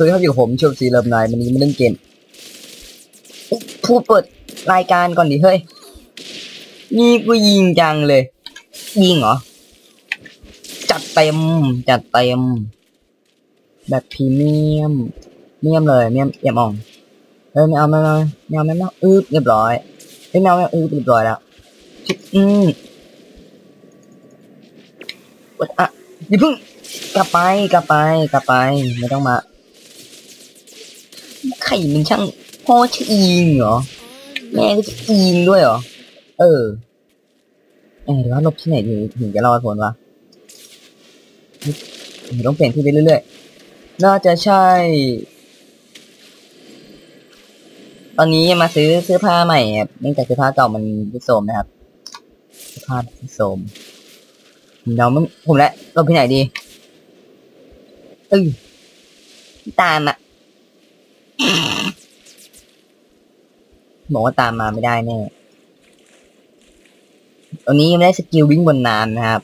สวัสดีครับอยู่กับผมชมซีเริ่มนายวันนี้มาเล่นเกมอุ๊ยพูดเปิดรายการก่อนดิเฮ้ยนี่กูยิงจังเลย ยิงเหรอ จัดเต็ม จัดเต็ม แบบพรีเมียมเมียมเลยเมียมเอี่ยมอ่องเฮ้ยไม่เอาไม่เอาไม่เอาไม่เอาอึ๊บเรียบร้อยเฮ้ยไม่เอาไม่เอาอึ๊บเรียบร้อยแล้วอืมอะอย่าเพิ่งกลับไปกลับไปกลับไปไม่ต้องมา ไข่มันช่างพ่อชื่ออิงเหรอ แม่ก็จะอิงด้วยเหรอ เออเออเดี๋ยวว่าลบที่ไหนดีถึงจะรอดผลวะเดต้องเปลี่ยนที่ไปเรื่อยๆ น่าจะใช่ ตอนนี้มาซื้อเสื้อผ้าใหม่ครับเนื่องจากเสื้อผ้าเก่ามันดิโซมนะครับเสื้อผ้าดิโซมเดี๋ยวมันผมและลบที่ไหนดีเออตามอะ บอกว่าตามมาไม่ได้แน่ตอนนี้ยังไม่ได้สกิลวิ่งบนน้ำนะครับ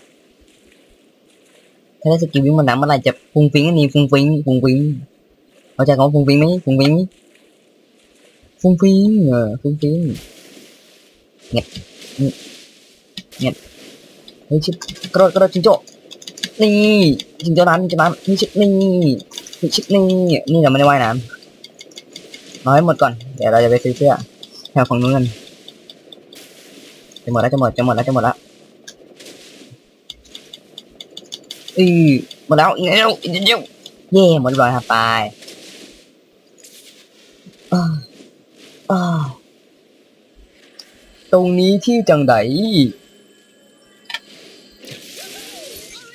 ถ้าได้สกิลวิ่งบนน้ำเมื่อไรจะฟุ้งฟิ้งอันนี้ฟุ้งฟิ้งฟุ้งฟิ้งเข้าใจคำว่าฟุ้งฟิ้งไหมฟุ้งฟิ้งฟุ้งฟิ้งเออฟุ้งฟิ้งเงียบเงียบเฮ้ยชิบกระโดดกระโดดจิงโจ้นี่จิงโจ้นั้นจิงโจ้นั้นนี่ชิบนี่นี่ชิบนี่นี่เราไม่ได้ว่ายน้ำ เอาให้หมดก่อน เดี๋ยวเราจะไปซื้อเสื้อแถวของนู้นกันจะหมดแล้วจะหมดจะหมดแล้วจะหมดแล้วอือหมดแล้วอีกแล้วอีกเดียวเย่หมดเรียบร้อยครับไปอ่าอ่าตรงนี้ที่จังได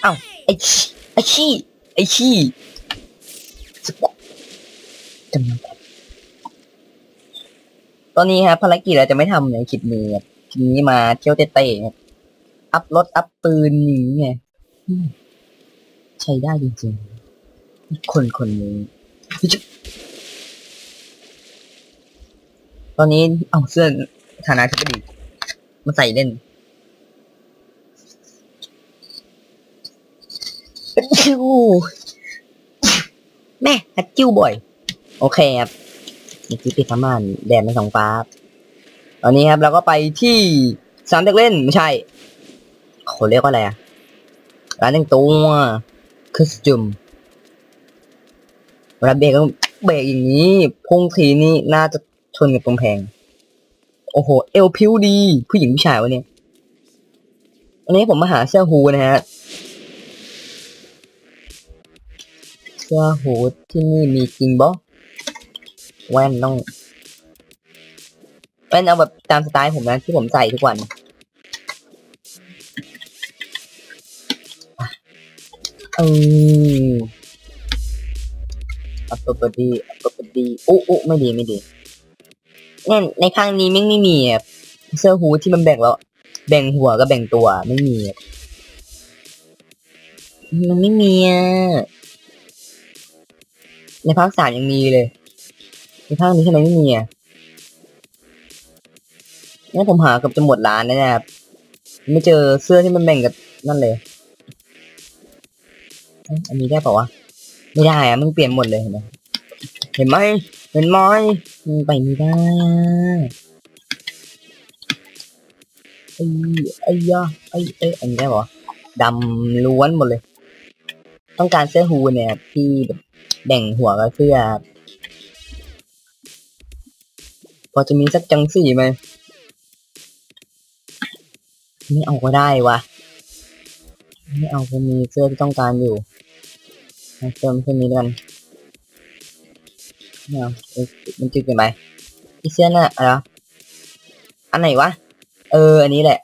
เอ้าไอ้ชี้ไอ้ชี้ไอ้ชี้สปอจำนวนต อนนี้ครับภารกิจเราจะไม่ทำในคลิปนี้ครับคลิปนี้มาเที่ยวเตะๆครับอัพรถอัพปืนอย่างนี้ไงใช้ได้จริงๆ คนคนนี้ ตอนนี้เอาเสื้อฐานะที่ดีมาใส่เล่นจิ้วแม่ฮัดจิ้วบ่อย โอเคครับ นี่คือปิดพม่านแดดในสองฟ้าตอนนี้ครับเราก็ไปที่สามเด็กเล่นไม่ใช่เขาเรียกว่าอะไรอะร้านแต่งตัวคอสตูมเวลาเบรกก็เบรกอย่างนี้พุ่งทีนี้น่าจะชนกับกำแพง โอ้โห เอวพิ้วดี ผู้หญิงผู้ชายวะเนี่ยวันนี้ผมมาหาเสื้อฮูนะฮะเสื้อฮูที่นี่มีจริงบ่ แว่นต้อง แว่นเอาแบบตามสไตล์ผมนะที่ผมใส่ทุกวันเอออัปเปอร์ดีอัปเปอร์ดีอ้โอ้ไม่ดีไม่ดีเนี่ยในข้างนี้ไม่ไม่มีเสื้อฮูที่มันแบ่งแล้ว แบ่งหัวกับแบ่งตัวไม่มีมันไม่มีอะในภาคสามยังมีเลย ในภาคนี้ทำไมไม่มีอะงั้นผมหาเกับจะหมดร้านแล้วนะครับ ไม่เจอเสื้อที่มันแบ่งกับนั่นเลย อันนี้ได้ป่าวะ ไม่ได้อะมึงเปลี่ยนหมดเลยเห็นไหมเห็นไหมเห็นไหมไปไม่ได้ไอ้ไอ้ยะไอ้ไอ้อันนี้ได้ปะวะดำล้วนหมดเลย ต้องการเสื้อฮูเนี่ยที่แบ่งหัวกับเสื้อ พอจะมีสักจังสี่ไหมไม่เอาก็ได้วะไม่เอาก็มีเสื้อที่ต้องการอยู่เอาเติมเส้นนี้กันเอาเอ้ยมันจืดเกินไปอีเสื้อน่ะอะไรอันไหนวะ เออ อันนี้แหละ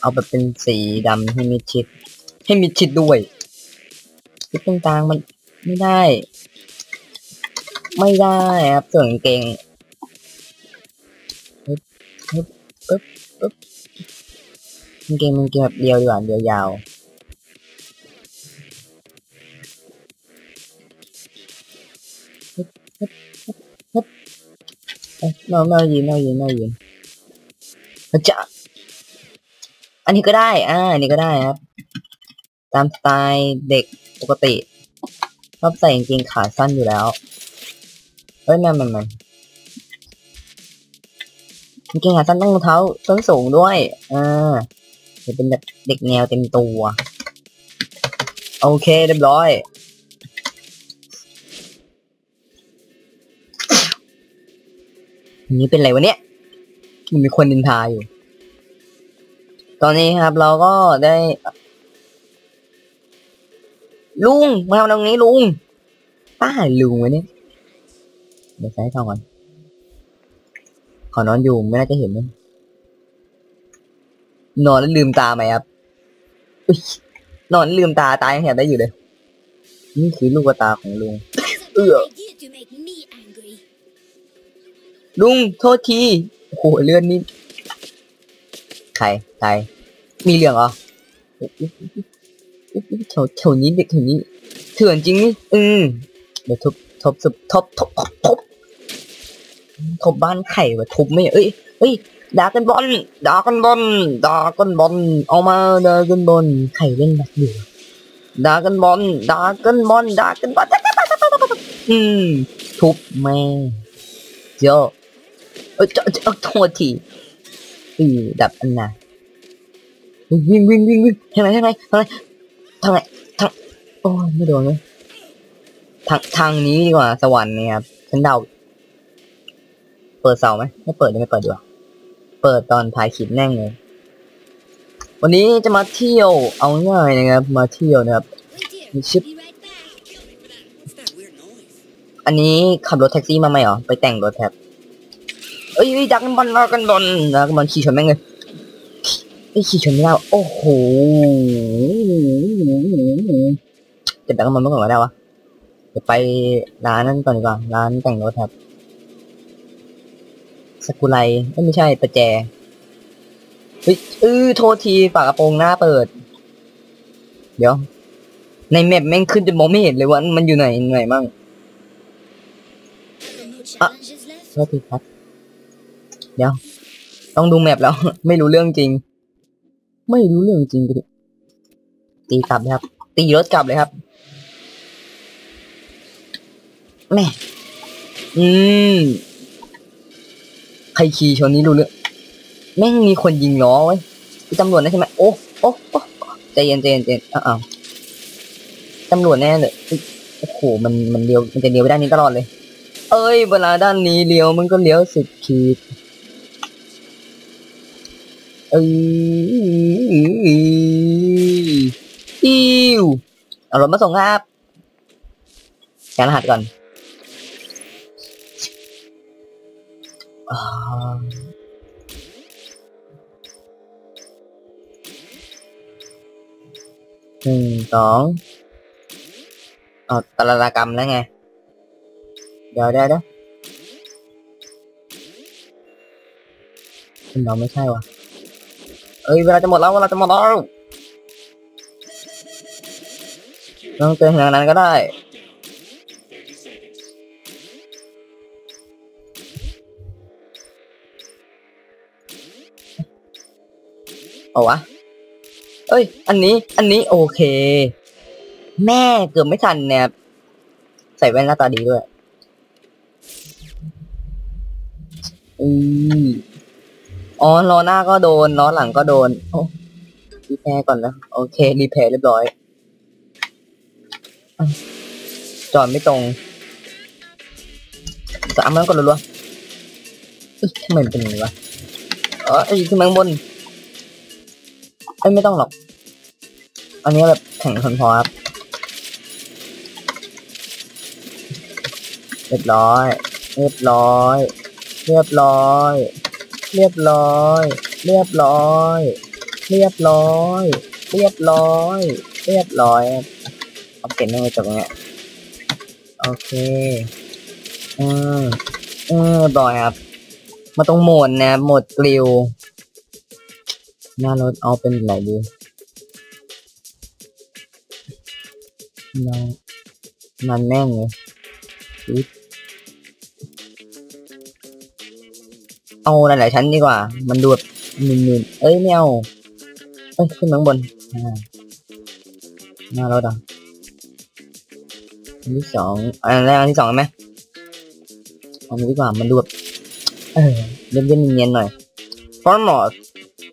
เอาแบบเป็นสีดำให้มิดชิด ให้มิดชิดด้วยที่ตรงกลางมันไม่ได้ ไม่ได้ครับส่วนเก่งปึ๊บปึ๊บปึ๊บปึ๊บกางเกงมันเกงแบบเดียวดีกว่าเดียวยาวฮึบฮึบฮึบฮึบเอ้ยนอนนอนยืนนอนยืนนอนยืนมันจะอันนี้ก็ได้ อ่า อันนี้ก็ได้ครับ ตามสไตล์เด็กปกติผอบใส่กางเกงขาสั้นอยู่แล้ว เอ้ยแม่แม่แม่กางเกงขาสั้นต้องเท้าส้นสูงด้วยอ่าจะเป็นแบบเด็กแนวเต็มตัว โอเคเรียบร้อย นี่เป็นไรวะเนี่ยมันมีคนนินทาอยู่ ตอนนี้ครับเราก็ได้ ลุงมาทำตรงนี้ลุงป้าลุงวะเนี่ย เดี๋ยวใช้ทองก่อน ขอนอนอยู่ไม่น่าจะเห็นนะนอนแล้วลืมตาไหมครับอนอนลืมตาตายังเห็นได้อยู่เลย นี่คือลูกตาของลุง It's a Ugh. bad idea to make me angry. ลุงโทษทีโอ้โหเลื่อนนี่ใครใครมีเรื่องเหรอแถวแถวนี้เด็กแถวนี้เถื่อนจริงนี่อืมเดี๋ยวทุบ ทบทบทบทบทบทบทบบ้านไข่วะทุบไม่เอ้ยเฮ้ยดากันบอลดากันบอลดากันบอลเอามาดากันบอลไข่เล่นแบบอยู่ดากันบอลดากันบอลดากันบอลอืมทุบแม่เจ้าเออเจ้าเจ้าโทษทีอือดับอันน่ะวิ่งวิ่งวิ่งวิ่งทางไหนทางไหนทางไหนทางไหนทางโอ้ไม่โดนเลย ทางทางนี้ดีกว่าสวรรค์เนี่ยครับฉันเดา เปิดเสาไหมไม่เปิดดีไม่เปิดดีกว่า เปิดตอนถ่ายคลิปแน่งเลย วันนี้จะมาเที่ยวเอาง่ายนะครับ มาเที่ยวนะครับ Wait here. Ship. Be right back. What's that weird noise? อันนี้ขับรถแท็กซี่มาไหมหรอ ไปแต่งรถแท็บเอ้ยดักกันบอลดักกันบอลดักกันบอลขี่ชนแม่งเลยไอ้ขี่ชนไม่ได้วโอ้โหจะดักกันบอลเมื่อก่อนก็ได้วะ เดี๋ยวไปร้านนั้นก่อนดีกว่า ร้านแต่งรถครับสกุไลไม่ใช่ประแจเฮ้ยเออโทษทีฝากระโปรงหน้าเปิด เดี๋ยว ในแมปแม่งขึ้นจะมองไม่เห็นเลยว่ามันอยู่ไหนไหนมั่ง Are there no challenges left? โทษทีครับ เดี๋ยว ต้องดูแมปแล้ว ไม่รู้เรื่องจริง ไม่รู้เรื่องจริงไปดิตีกลับเลยครับ ตีรถกลับเลยครับ แม่อืมใครขี่ชนนี้รู้เรื่องแม่งมีคนยิงล้อไว้ยคือตำรวจนะใช่ไหมโอ้โอ้โอ้ใจเย็นใจเย็นใจเย็นอ้าวอ้าวตำรวจแน่เลยอุ๊ยโอ้โหมันมันเลี้ยวมันจะเลี้ยวไปด้านนี้ตลอดเลย เอ้ยเวลาด้านนี้เลี้ยวมันก็เลี้ยวสุดขีดเอ้ยอิวเอารถมาส่งครับแกรหัสก่อน Ờ. Ừ, à... hình tượng ờ ta là, là cầm đó nghe. Giờ đây đó. Hình tượng mới sai rồi à? ơi ra cho một lâu ra cho một lâu nó kêu hình này cái đây. เอาวะหมดแล้วต้องเจอทางนั้นก็ได้เอาวะ เอ้ย อันนี้ อันนี้โอเค แม่เกือบไม่ทันเนี่ยใส่แว่นหน้าตาดีด้วยอืมอ๋อล้อหน้าก็โดนล้อหลังก็โดน โอ้รีแพร์ก่อนนะ โอเค รีแพร์เรียบร้อยอจอดไม่ตรง สามมันก่อนรัวๆเอ๊ะทำไมมันเป็นอย่างนี้วะเออไอ้ขึ้นมาข้างบน เอ้ยไม่ต้องหรอก อันนี้แบบแข่งคนพอครับ เรียบร้อย เรียบร้อย เรียบร้อย เรียบร้อย เรียบร้อย เรียบร้อย เรียบร้อย เรียบร้อยเอาเก็บไม่จบเงี้ยโอเค อืมอืมบอยครับ มาตรงโหมดนะโหมดกลิว หน้ารถเอาเป็นไหนดีเรามันแม่งเลยเอาหลายๆชั้นดีกว่า มันดูแบบมึนๆเอ้ยไม่เอาเอ้ยขึ้นมาข้างบนหน้ารถอะอันที่สองอันแรกอันที่สองไหมอันนี้ดีกว่ามันดูแบบเออเล่นๆเนียนๆหน่อยฟอนมอส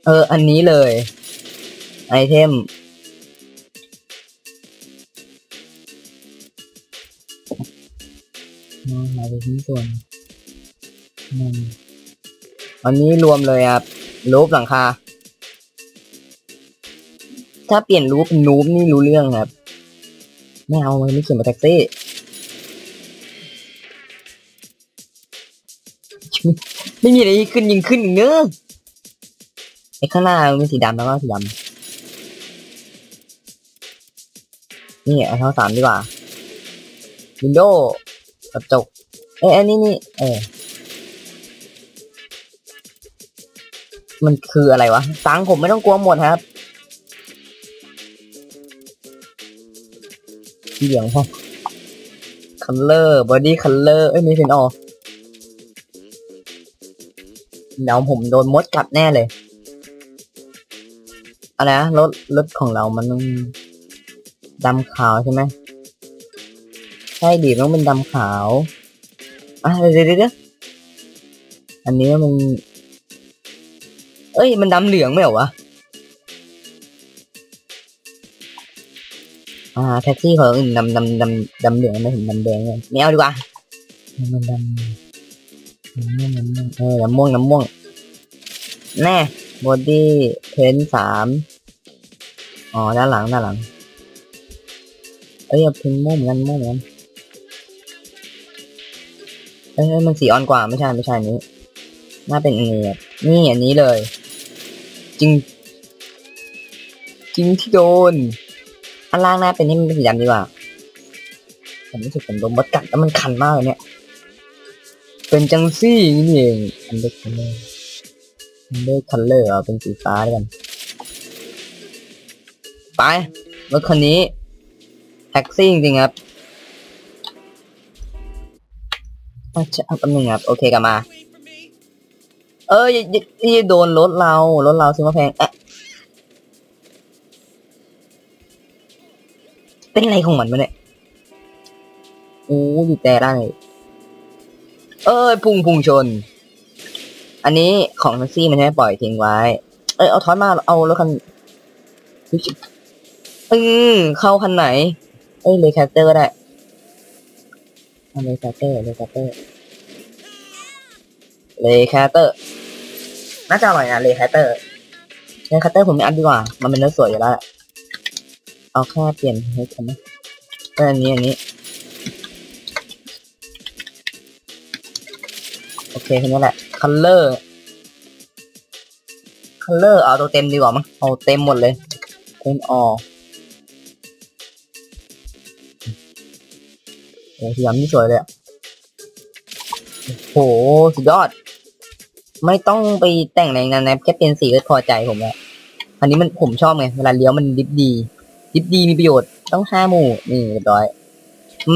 เออ อันนี้เลย ไอเทม มาหาไปชิ้นส่วนอืมอันนี้รวมเลยครับ รูปหลังคา ถ้าเปลี่ยนรูปเป็นรูปนี่รู้เรื่องครับ ไม่เอาไม่เขียนมาแท็กซี่ไม่มีอะไรขึ้นยิงขึ้นอีกเนอ ไอ้ข้างหน้ามันเป็นสีดำแล้วก็สีดำนี่เอาเท่าสามดีกว่าวินโดว์กระจกเอ้ยอันนี้นี่เออมันคืออะไรวะตังผมไม่ต้องกลัวหมดครับสีเหลืองพอคัลเลอร์บอดี้คัลเลอร์เอ้ยไม่เป็นออเดี๋ยวผมโดนมดกัดแน่เลย อะไรนะรถรถของเรามันต้องดำขาวใช่ไหมใช่ดิต้องเป็นดำขาวอะเดี๋ยวเดี๋ยวเดี๋ยอันนี้มัน เอ้ย มันดำเหลืองไม่เหรอวะอ่าแท็กซี่ของอื่นดำดำดำดำเหลืองไม่เห็นดำแดงเลยไม่เอาดีกว่ามันดำน้ำม่วงน้ำม่วงเออน้ำม่วงน้ำม่วงแน่ บอดี้เพนสามอ๋อ ด้านหลัง ด้านหลัง เอ้ยเพนม่งมือนกันม่วงเหมือนกันเอ้ยมันสีออนกว่าไม่ใช่ไม่ใช่นี้น่าเป็นอันนี้ครับนี่อันนี้เลย จริง จริงที่โดนอันล่างหน้าเป็นนี่มันเป็นสีดำดีกว่าผมรู้สึกผมโดนมดกัดแล้วมันคันมากเลยเนี่ย เป็นจังซี่นี่เองอันเดอร์คัล เลอร์อันเดอร์คัลเลอร์เอาเป็นสีฟ้าด้วยกัน ไปรถคันนี้ แท็กซี่จริงครับอาจจะเอาแป๊บนึงครับ โอเคกลับมา เอ้ยอย่าอย่าอย่าโดนรถเรา รถเราซื้อมาแพงเอ๊ะเป็นอะไรของมันวะเนี่ยโอ้ยแต่ได้ เอ้ย พุ่งพุ่งชน อันนี้ของแท็กซี่มันให้ปล่อยทิ้งไว้ เอ้ยเอาทอดมาเอารถคันอืมเข้าคันไหน เอ้ยเลยแคสเตอร์ก็ได้เลยแคสเตอร์เลยแคสเตอร์เลคาเตอร์น่าจะอร่อยนะเลคาเตอร์เลคาเตอร์ผมไม่อัพดีกว่า มันเป็นเนื้อสวยอยู่แล้วเอาแค่เปลี่ยนให้กันนะก็อันนี้อันนี้โอเคแค่นี้แหละ คัลเลอร์คัลเลอร์เอาตัวเต็มดีกว่ามั้งเอาเต็มหมดเลยเป็นออโอ้สีดำนี่สวยเลยอะโหสุดยอด ไม่ต้องไปแต่งอะไรนั้นนะแค่เป็นสีก็พอใจผมแล้วอันนี้มันผมชอบไงเวลาเลี้ยวมันดิบดี ดิบดีมีประโยชน์ต้องห้าหมู่นี่เรียบร้อย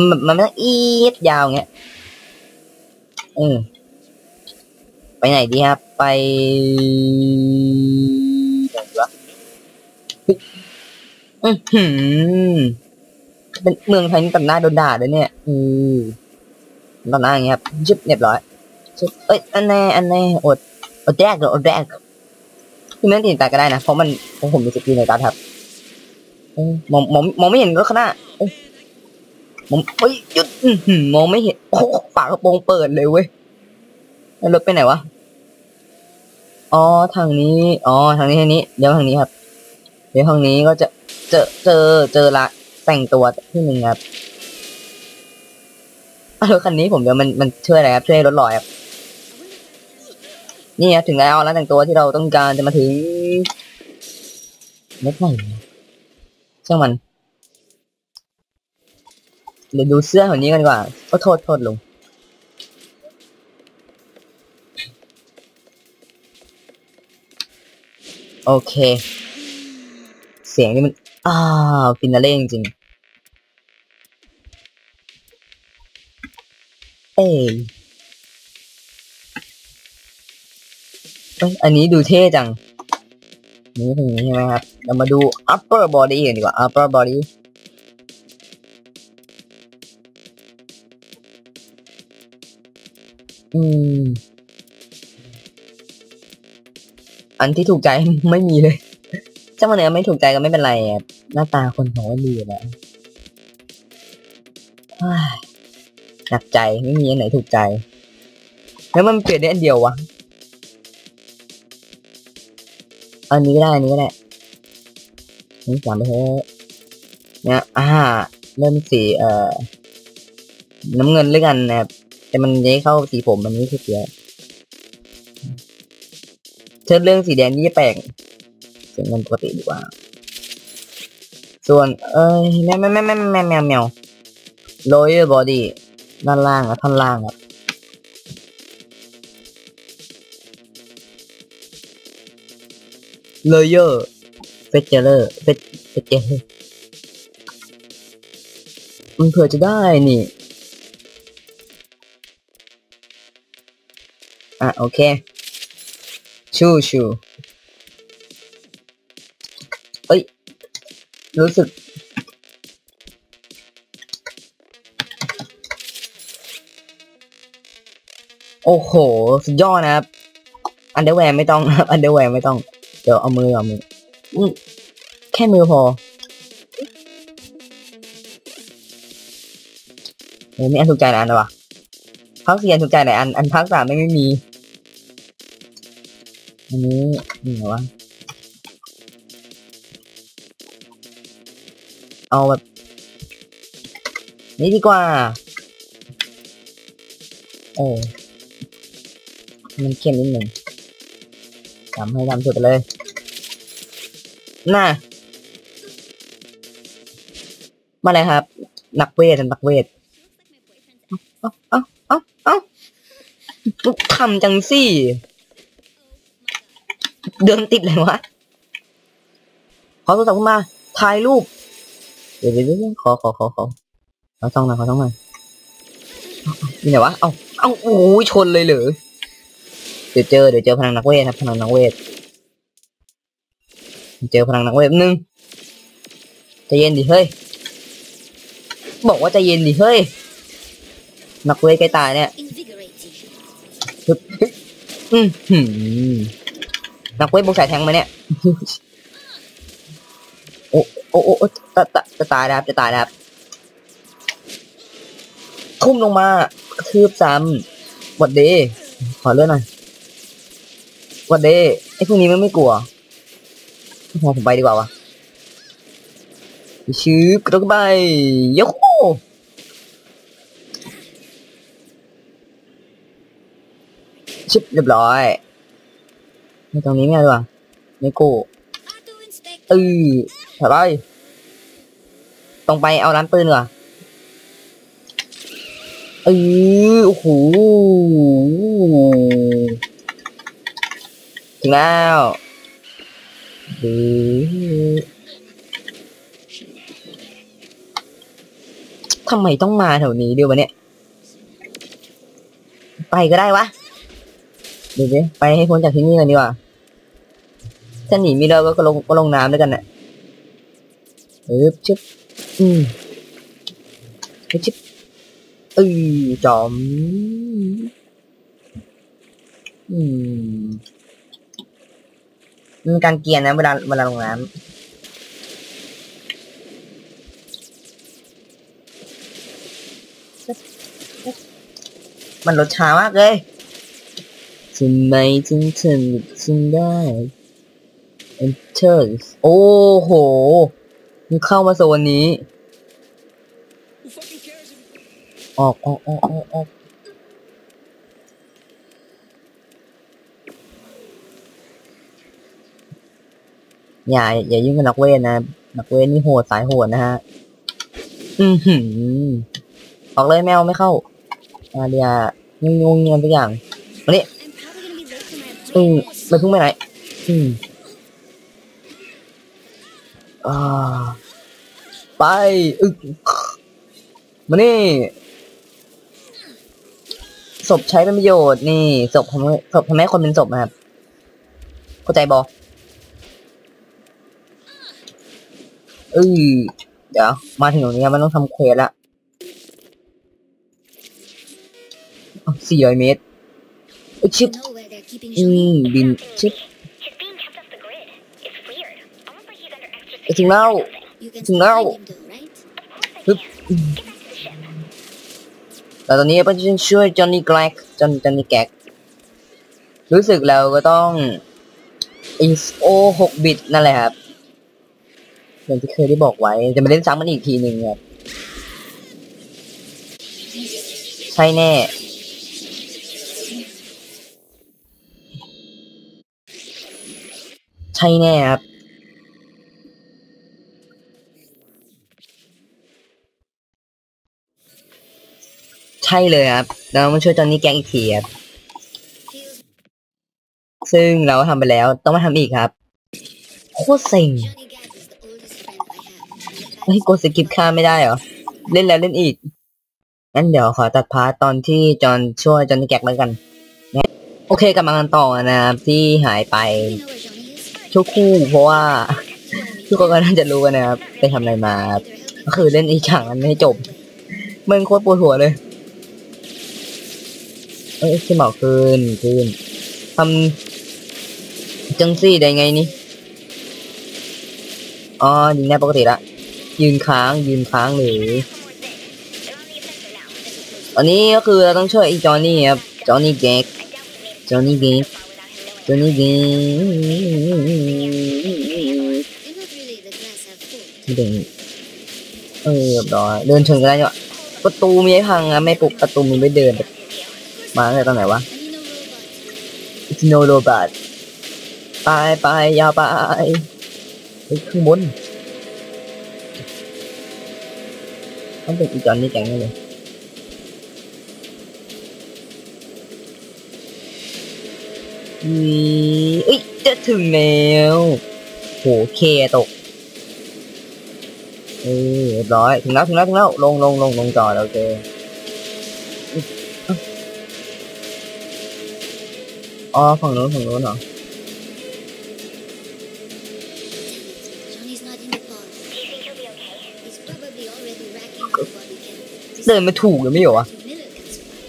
มันมันไม่ต้องอีดยาวเงี้ยอืม ไปไหนดีครับ ไปไหนวะเฮ้ยอื้อหือเป็นเมืองไทยนี่ตัดหน้าโดนด่าด้วยเนี่ย อือตอนหน้าอย่างเงี้ยครับยึบเรียบร้อยจึ๊บเอ้ย อันแน่ อันแน่ อด อดแรกเลยอดแรกคือไม่ติดตาก็ได้นะ เพราะมันเพราะผมมีสกิลในการครับมองมองมองไม่เห็นรถข้างหน้าเอ้ยมองเฮ้ยหยุดอือหือมองไม่เห็น โอ้โหฝากระโปรงเปิดเลยเว้ย แล้วรถไปไหนวะ อ๋อทางนี้ อ๋อทางนี้ทางนี้ เดี๋ยวทางนี้ครับ เดี๋ยวทางนี้ก็จะเจอเจอเจอละแต่งตัวที่หนึ่งครับรถคันนี้ผมเดี๋ยวมันมันช่วยอะไรครับช่วยรถลอยครับนี่ครับถึงแล้วร้านแต่งตัวที่เราต้องการจะมาถึงไม่ไหนช่างมันเดี๋ยวดูเสื้อของนี้กันดีกว่าก็โทษโทษลุง โอเค เสียงนี่มัน อ้าวฟินาเล่จริงเอ้ยอันนี้ดูเท่จัง นี่เป็นย่งนี้ใช่ไหมครับ เรามาดู upper body กันดีกว่า upper body อืม อันที่ถูกใจไม่มีเลยถ้ามันเนื้อไม่ถูกใจก็ไม่เป็นไรหน้าตาคนของว่าดีอยู่แล้วหนักใจไม่มีอันไหนถูกใจ แล้วมันเปลี่ยนได้อันเดียววะ อันนี้ก็ได้ อันนี้ก็ได้นี่สามไปเถอะเนี่ยอ่าเริ่มสีเอ่อ น้ำเงินด้วยกันนะครับแต่มันย้ายเข้าสีผมมันไม่ใช่เสีย เชิดเรื่องสีแดงนี่จะแปลกสีเงินปกติดีกว่า ส่วน เอ้ยแมวแมวแมวแมวแมวแมวแมว lower body ด้านล่างอะท่อนล่างอะ layer fetcher fet fetcher มันเผื่อจะได้นี่ อะ โอเค ชูชูเอ้ย รู้สึก โอ้โห สุดยอดนะครับ อันเดอร์แวร์ไม่ต้องครับอันเดอร์แวร์ไม่ต้อง เดี๋ยวเอามือเอามือแค่มือพอเฮ้ยไม่อันถูกใจหลายอันเลยวะพักสี่อันถูกใจหลายอัน อันพักสามไม่ไม่มี อันนี้นี่เหรอวะ เอาแบบ นี้ดีกว่า เออ มันเข้มนิดหนึ่งทำให้ดำสุดไปเลย น่ะ มาเลยครับ นักเวทนักเวทเอ้าเอ้าเอ้าเอ้าทำจังสิ เดินติดเลยวะ ขอโทรศัพท์ขึ้นมาถ่ายรูป เดี๋ยวเดี๋ยวเดี๋ยวขอขอขอขอขอซ่องหน่อยขอซ่องหน่อยเอาเอานี่ไหนวะ เอาเอาโอ้ยชนเลยเหรอ เดี๋ยวเจอ เดี๋ยวเจอพลังนักเวทครับพลังนักเวท เจอพลังนักเวทนึงใจเย็นดิเฮ้ย บอกว่าใจเย็นดิเฮ้ย นักเวทใกล้ตายเนี่ย Invigorating. อือหือ นักเวทบุกสายแทงมาเนี่ย โอ้โอ้โอ้โอ้จะจะจะตายแล้วครับจะตายแล้วครับทุ่มลงมากระทืบซ้ำหวัดเดขอเลื่อนหน่อยหวัดเดไอ้พวกนี้มันไม่กลัวพอผมไปดีกว่าวะชืบกระโดดไปโยโฮชิบเรียบร้อย ไม่ตรงนี้ไม่เอาดีกว่าไม่กู้เออถอยไปตรงไปเอาร้านปืนก่อนเออโอ้โหถึงแล้วเออทำไมต้องมาแถวนี้ด้วยวะเนี่ย ไปก็ได้วะ เดี๋ยวดิไปให้พ้นจากที่นี่กันดีกว่า ถ้าหนีไม่ได้ก็ลงก็ลงน้ำด้วยกันน่ะเออชึบอืมเฮ้ยชึบเออจอมอืมมันมีการเกียร์นะเวลาเวลาลงน้ำมันรถช้ามากเลยทำไมถึงทำถึงได้ enter โอ้โหมึงเข้ามาโซนนี้ Who fucking cares if ออกออกออกออกออกอย่าอย่ายุ่งกับนักเวทนะ นักเวทนี่โหดสายโหดนะฮะ อือหือ ออกเลยแมวไม่เข้าอาเดียงงงเงียนทุกอย่าง I'm probably gonna be late for my อืมไปพุ่งไปไหน อืมอ่า ไปอึกมานี่ศพใช้เป็นประโยชน์นี่ศพทำให้ศพทำให้คนเป็นศพนะครับเข้าใจบอเอ้ยเดี๋ยวมาถึงตรงนี้มันต้องทำเควสละสี่ร้อยเมตรเอ้ยชิป You know where they're keeping อื Johnny? มบินชิป under extra ไปถึงแล้ว You can ถึง still แล้ว find him though, right? ฮึบแต่ตอนนี้เราจะช่วยจอห์นนี่แกลกจอห์นจอห์นนี่แกลกรู้สึกเราก็ต้องอีโอหกบิตนั่นแหละครับอย่างที่เคยได้บอกไว้ จะมาเล่นซ้ำมันอีกทีหนึ่งครับใช่แน่ใช่แน่ครับ ช่เลยครับ เรามาช่วยจอนนี่แกลกอีกทีครับ ซึ่งเราทำไปแล้วต้องมาทำอีกครับ โคตรเซ็ง Johnny Gag is the oldest friend I have. and the เฮ้ยกดสกิปข้าไม่ได้เหรอ เล่นแล้วเล่นอีก งั้นเดี๋ยวขอตัดพาร์ตตอนที่จอนช่วยจอนนี่แกลกแล้วกัน โอเคกลับมากันต่อนะครับที่หายไป You know where Johnny is? ทุกคู่เพราะว่าทุกคนก็น่าจะรู้กันนะครับ ไปทำอะไรมา ก็คือเล่นอีกอย่างนั้นให้จบมึงโคตรปวดหัวเลย เอ้ยขึ้นบอกคืนคืนทำจังซี่ได้ไงนี่อ๋อยิงได้ปกติละยืนค้างยืนค้างหรือตอนนี้ก็คือเราต้องช่วยไอ้จอห์นนี่ครับจอห์นนี่เก๊กจอห์นนี่เก๊กจอห์นนี่เก๊กเดินเออเรียบร้อยเดินชนกันได้เนี่ยประตูมีให้พังอะไม่ปลุกประตูมีไม่เดิน มาตั้งแต่ตอนไหนวะ I mean, no robot. อิโนโรบาตไปไปยาวไปเฮ้ยข้างบนต้องเป็นอีจอนนี่แกงเลยอืมเอ้ยจะถึงแล้วโหเคตกเออร้อย ถึงแล้ว ถึงแล้ว ถึงแล้ว ลงลงลงลงจอดโอเคอุ๊ อ๋อฝั่งนู้นฝั่งนู้นเหรอ Johnny's not in the pod. He's probably already racking up body count. เดินมาถูกหรือไม่เหรอวะ Two Miller can survive.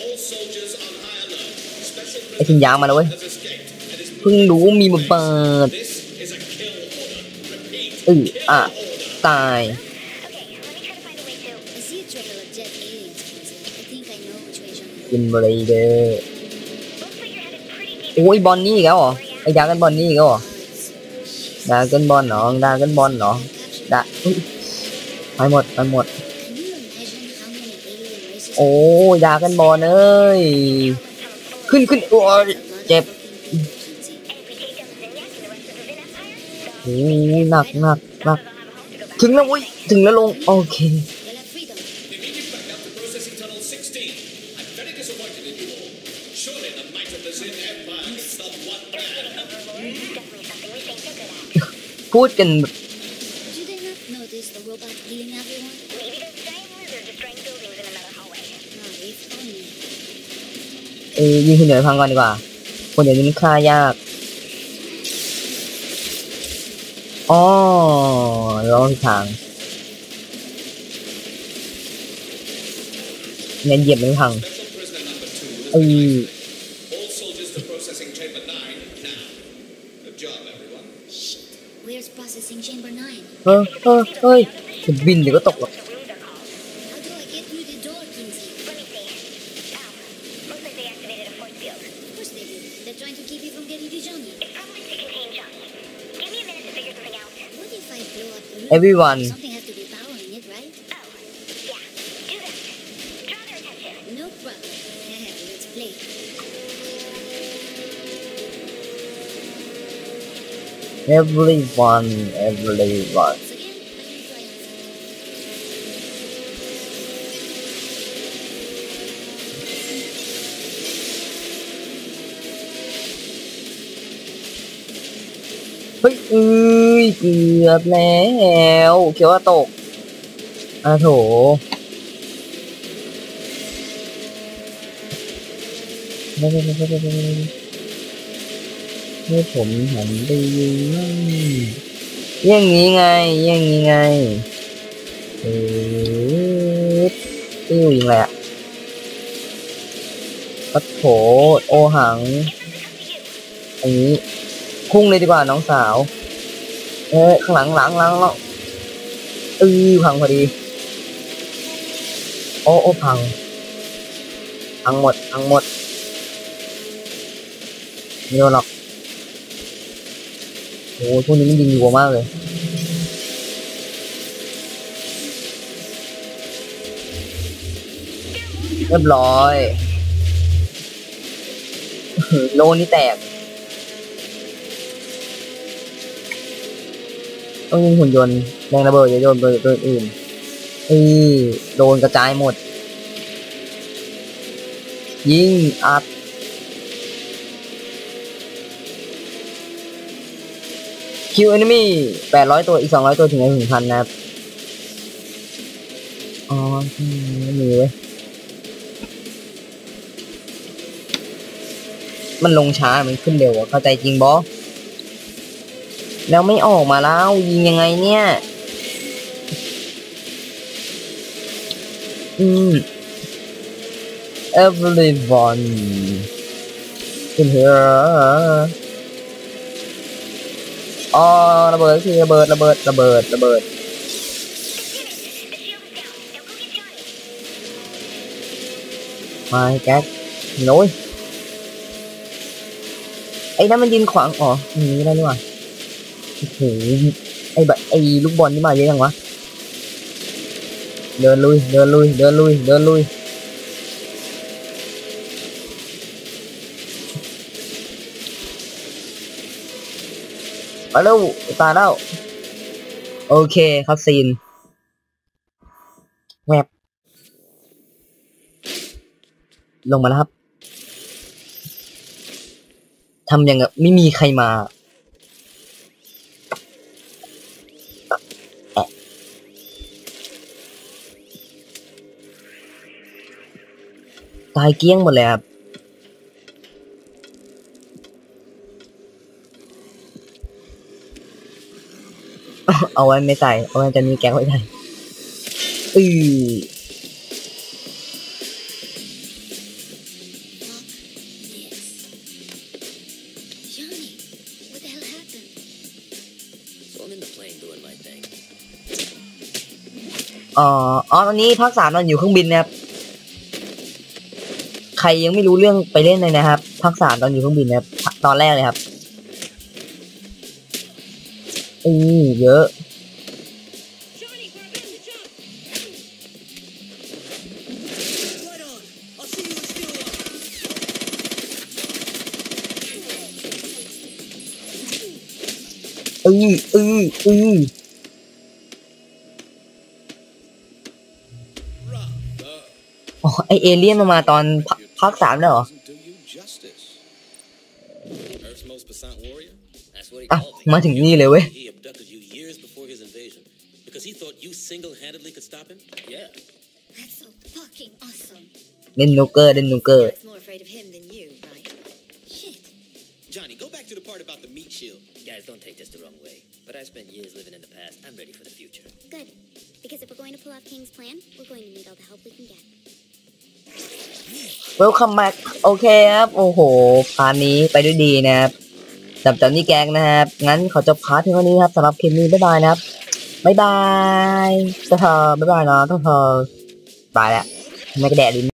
All soldiers on high alert. Special ไอ้ทิ้งยางมาแล้วเว้ย has escaped and is เพิ่งรู้ว่ามีมาเปิด This is a kill order. Repeat. อืออะ ตาย กิน went. บริเดอร์โอ้ยบอลนี่อีกแล้วเหรอไอ้ดากันบอลนี่อีกแล้วเหรอ Ours. ดากันบอลเหรอดากันบอลเหรอ Captured. ดาอุ๊ยไปหมดไปหมด Can you imagine how many alien races โอ้ยดากันบอลเอ้ยขึ้นขึ้นโอ้ย a lot of เจ็บ fucking people, Kinsey. โอ้ยหนักหนักหนักถึงแล้วเว้ยถึงแล้วลงโอเค พูดกันเอ้ยิงคนเดียวพังก่อนดีกว่า คนเดียวนี่มันฆ่ายากอ๋อเราทางเนี่ยเหยียบมันพังไอ้ เฮ้ยเฮ้ยเฮ้ยจะบินเดี๋ยวก็ตกหรอก How do I get through everyone everyone Once again, I am triumphant. Ui, เฮ้ยเอ้ยเกือบแล้วเขียวว่าตกอ่ะโถไม่ไม่ไม่ไม่ไม่ไม่ไม่ ให้ผมหันไปยิงมั่งอย่างนี้ไงอย่างนี้ไงเอออื้อยิงอะไรอะปะโถโอหังอันนี้พุ่งเลยดีกว่าน้องสาว เอ้ยข้างหลังหลังหลังแล้วอือพังพอดี โอ้โอ้พัง พังหมด พังหมดไม่ โอกโอ้พวกนี้มันยิงรัวมากเลย เรียบร้อย โลนี่แตก ต้องยิงหุ่นยนต์แรงระเบิดอย่าโยนไปตัวอื่นอ้ยโดนกระจายหมด ยิงอัด คิวแอนิมี่แปดร้อยตัวอีกสองร้อยตัวถึงจะถึงพันนะครับ อ๋อไม่มีเว้ย มันลงช้า มันขึ้นเร็วอะเข้าใจจริงบอสแล้วไม่ออกมาแล้วยิงยังไงเนี่ย อืม everyone in here อ๋อระเบิดสิระเบิดระเบิดระเบิดระเบิดมาให้แก๊กโน้ยไอ้นั่นมันยืนขวางอ๋ออย่างนี้ได้นี่หว่าโอ้โหไอ้แบบไอ้ลูกบอลนี่มาเยอะยังวะเดินลุยเดินลุยเดินลุยเดินลุย ไปแล้วตายแล้ว โอเคครับซีนแวบลงมาแล้วครับทำยังไงไม่มีใครมาตายเกี้ยงหมดเลยครับ เอาไว้ไม่ใส่ เอาไว้จะมีแก๊กไว้ใส่อืออ๋ออ๋อตอนนี้ภาคสามตอนอยู่เครื่องบินนะครับ ใครยังไม่รู้เรื่องไปเล่นเลยนะครับ ภาคสามตอนอยู่เครื่องบินนะครับ ตอนแรกเลยครับ อือเยอะ อืออืออือออไอเอเลี่ยนมันมาตอนภาคสามแล้เหรออะมาถึงนี่เลยเว้ย เล่นนูเกอร์เล่นนูเกอร์ spent years living in the past. I'm ready for the future. Good. Because if we're going to pull off King's plan, we're going to need all the help we can get. Welcome back โอเคครับ โอ้โห พาร์ทนี้ไปด้วยดีนะครับสำหรับจอนนี่แกงนะครับ งั้นขอจบพาร์ทเพียงเท่านี้ครับสำหรับคลิปนี้บ๊ายบายนะครับ บ๊ายบายเธอเธอบ๊ายบายนะเธอเธอบายแล้วไม่กระแดดลิ้น